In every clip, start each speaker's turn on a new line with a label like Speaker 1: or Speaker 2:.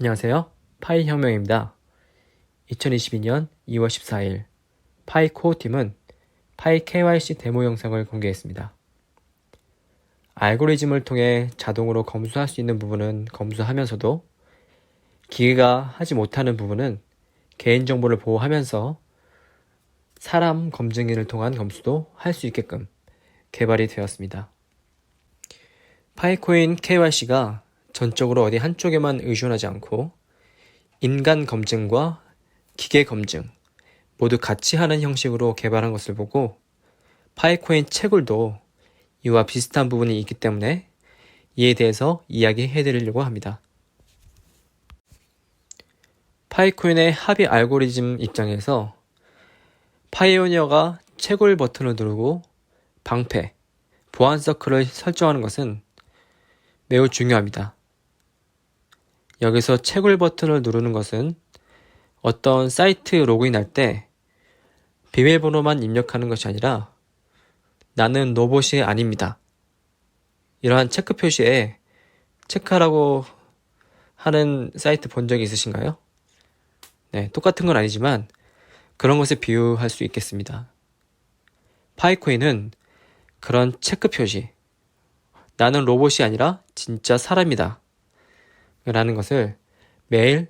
Speaker 1: 안녕하세요. 파이 혁명입니다. 2022년 2월 14일 파이 코어 팀은 파이 KYC 데모 영상을 공개했습니다. 알고리즘을 통해 자동으로 검수할 수 있는 부분은 검수하면서도 기계가 하지 못하는 부분은 개인정보를 보호하면서 사람 검증인을 통한 검수도 할 수 있게끔 개발이 되었습니다. 파이코인 KYC가 전적으로 어디 한쪽에만 의존하지 않고 인간 검증과 기계 검증 모두 같이 하는 형식으로 개발한 것을 보고 파이코인 채굴도 이와 비슷한 부분이 있기 때문에 이에 대해서 이야기해 드리려고 합니다. 파이코인의 합의 알고리즘 입장에서 파이오니어가 채굴 버튼을 누르고 방패, 보안 서클을 설정하는 것은 매우 중요합니다. 여기서 채굴 버튼을 누르는 것은 어떤 사이트 로그인할 때 비밀번호만 입력하는 것이 아니라 나는 로봇이 아닙니다. 이러한 체크 표시에 체크하라고 하는 사이트 본 적이 있으신가요? 네, 똑같은 건 아니지만 그런 것을 비유할 수 있겠습니다. 파이코인은 그런 체크 표시, 나는 로봇이 아니라 진짜 사람이다. 라는 것을 매일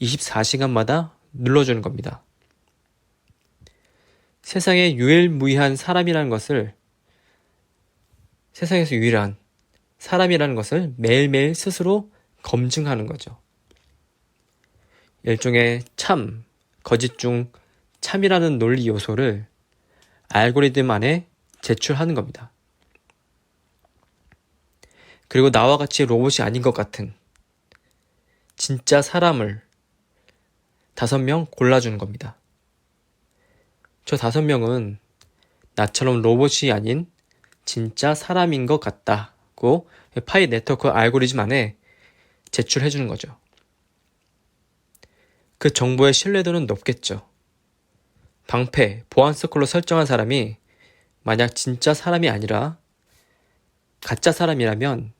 Speaker 1: 24시간마다 눌러주는 겁니다. 세상에 유일무이한 사람이라는 것을 세상에서 유일한 사람이라는 것을 매일매일 스스로 검증하는 거죠. 일종의 참, 거짓 중 참이라는 논리 요소를 알고리즘 안에 제출하는 겁니다. 그리고 나와 같이 로봇이 아닌 것 같은 진짜 사람을 다섯 명 골라주는 겁니다. 저 다섯 명은 나처럼 로봇이 아닌 진짜 사람인 것 같다고 파이 네트워크 알고리즘 안에 제출해 주는 거죠. 그 정보의 신뢰도는 높겠죠. 방패, 보안 서클로 설정한 사람이 만약 진짜 사람이 아니라 가짜 사람이라면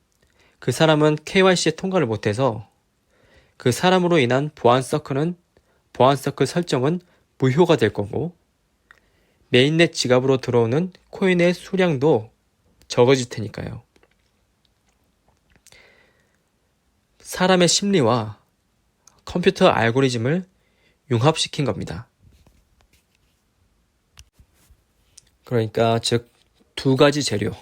Speaker 1: 그 사람은 KYC에 통과를 못해서 그 사람으로 인한 보안 서클은 보안 서클 설정은 무효가 될 거고 메인넷 지갑으로 들어오는 코인의 수량도 적어질 테니까요. 사람의 심리와 컴퓨터 알고리즘을 융합시킨 겁니다. 그러니까 즉 두 가지 재료.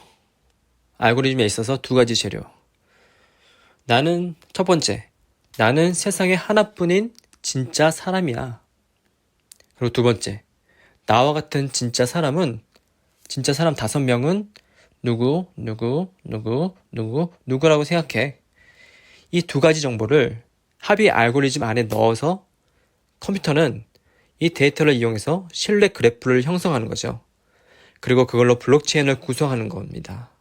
Speaker 1: 알고리즘에 있어서 두 가지 재료. 나는 첫 번째, 나는 세상에 하나뿐인 진짜 사람이야. 그리고 두 번째, 나와 같은 진짜 사람은 진짜 사람 다섯 명은 누구, 누구, 누구, 누구, 누구라고 생각해. 이 두 가지 정보를 합의 알고리즘 안에 넣어서 컴퓨터는 이 데이터를 이용해서 신뢰 그래프를 형성하는 거죠. 그리고 그걸로 블록체인을 구성하는 겁니다.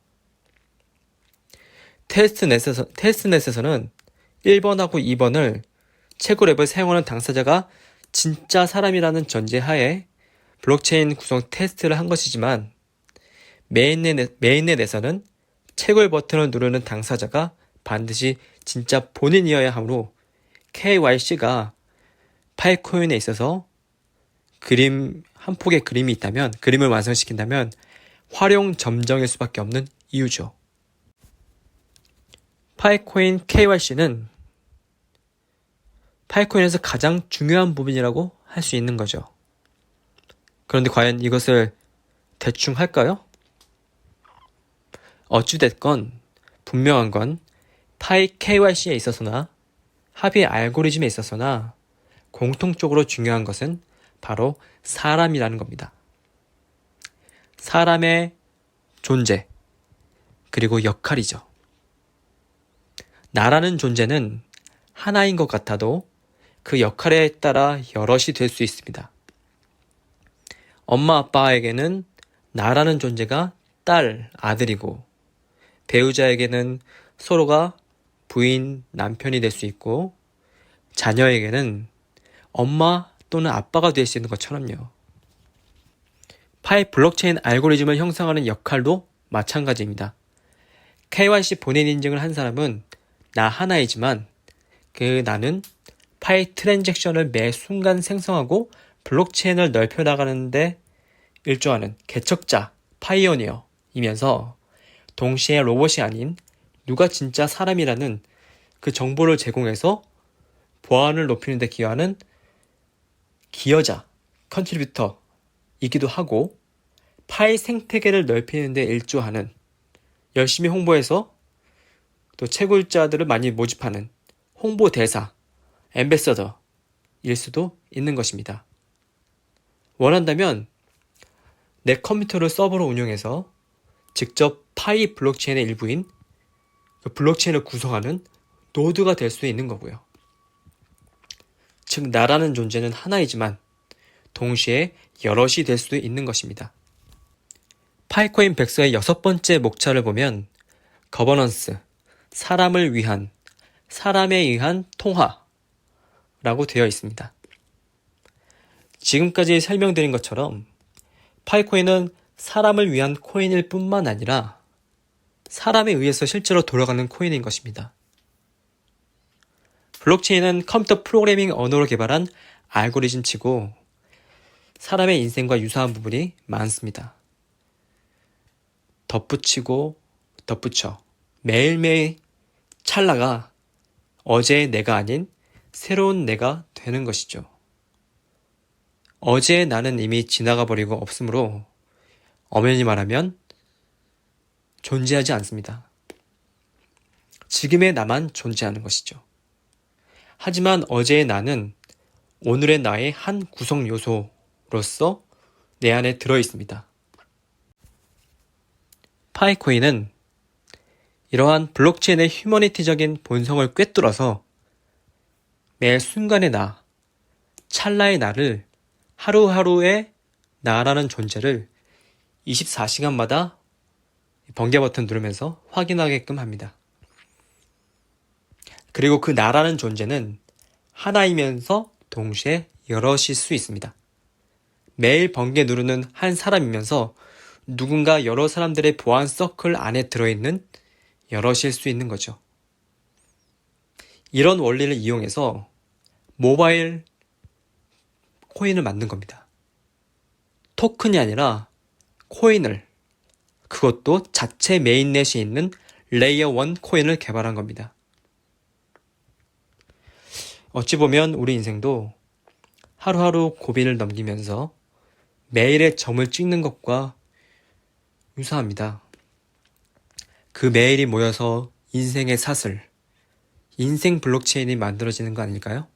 Speaker 1: 테스트넷에서, 테스트넷에서는 1번하고 2번을 채굴 앱을 사용하는 당사자가 진짜 사람이라는 전제하에 블록체인 구성 테스트를 한 것이지만 메인넷, 메인넷에서는 채굴 버튼을 누르는 당사자가 반드시 진짜 본인이어야 하므로 KYC가 파이코인에 있어서 그림 한 폭의 그림이 있다면 그림을 완성시킨다면 활용 점정일 수밖에 없는 이유죠. 파이코인 KYC는 파이코인에서 가장 중요한 부분이라고 할 수 있는 거죠. 그런데 과연 이것을 대충 할까요? 어찌됐건 분명한 건 파이 KYC에 있어서나 합의 알고리즘에 있어서나 공통적으로 중요한 것은 바로 사람이라는 겁니다. 사람의 존재, 그리고 역할이죠. 나라는 존재는 하나인 것 같아도 그 역할에 따라 여럿이 될 수 있습니다. 엄마 아빠에게는 나라는 존재가 딸, 아들이고 배우자에게는 서로가 부인, 남편이 될 수 있고 자녀에게는 엄마 또는 아빠가 될 수 있는 것처럼요. 파이 블록체인 알고리즘을 형성하는 역할도 마찬가지입니다. KYC 본인 인증을 한 사람은 나 하나이지만 그 나는 파이 트랜잭션을 매 순간 생성하고 블록체인을 넓혀 나가는데 일조하는 개척자, 파이오니어이면서 동시에 로봇이 아닌 누가 진짜 사람이라는 그 정보를 제공해서 보안을 높이는 데 기여하는 기여자, 컨트리뷰터이기도 하고 파이 생태계를 넓히는 데 일조하는 열심히 홍보해서 또 채굴자들을 많이 모집하는 홍보대사, 엠베서더 일 수도 있는 것입니다. 원한다면 내 컴퓨터를 서버로 운영해서 직접 파이 블록체인의 일부인 그 블록체인을 구성하는 노드가 될 수 있는 거고요. 즉, 나라는 존재는 하나이지만 동시에 여럿이 될 수도 있는 것입니다. 파이코인 백서의 여섯 번째 목차를 보면 거버넌스, 사람을 위한, 사람에 의한 통화라고 되어 있습니다. 지금까지 설명드린 것처럼 파이코인은 사람을 위한 코인일 뿐만 아니라 사람에 의해서 실제로 돌아가는 코인인 것입니다. 블록체인은 컴퓨터 프로그래밍 언어로 개발한 알고리즘 치고 사람의 인생과 유사한 부분이 많습니다. 덧붙이고 덧붙여 매일매일 찰나가 어제의 내가 아닌 새로운 내가 되는 것이죠. 어제의 나는 이미 지나가 버리고 없으므로 엄연히 말하면 존재하지 않습니다. 지금의 나만 존재하는 것이죠. 하지만 어제의 나는 오늘의 나의 한 구성 요소로서 내 안에 들어 있습니다. 파이코인은 이러한 블록체인의 휴머니티적인 본성을 꿰뚫어서 매 순간의 나, 찰나의 나를 하루하루의 나라는 존재를 24시간마다 번개 버튼 누르면서 확인하게끔 합니다. 그리고 그 나라는 존재는 하나이면서 동시에 여럿일 수 있습니다. 매일 번개 누르는 한 사람이면서 누군가 여러 사람들의 보안 서클 안에 들어있는 여럿일 수 있는 거죠. 이런 원리를 이용해서 모바일 코인을 만든 겁니다. 토큰이 아니라 코인을 그것도 자체 메인넷이 있는 레이어 1 코인을 개발한 겁니다. 어찌 보면 우리 인생도 하루하루 고비를 넘기면서 매일의 점을 찍는 것과 유사합니다. 그 매일이 모여서 인생의 사슬, 인생 블록체인이 만들어지는 거 아닐까요?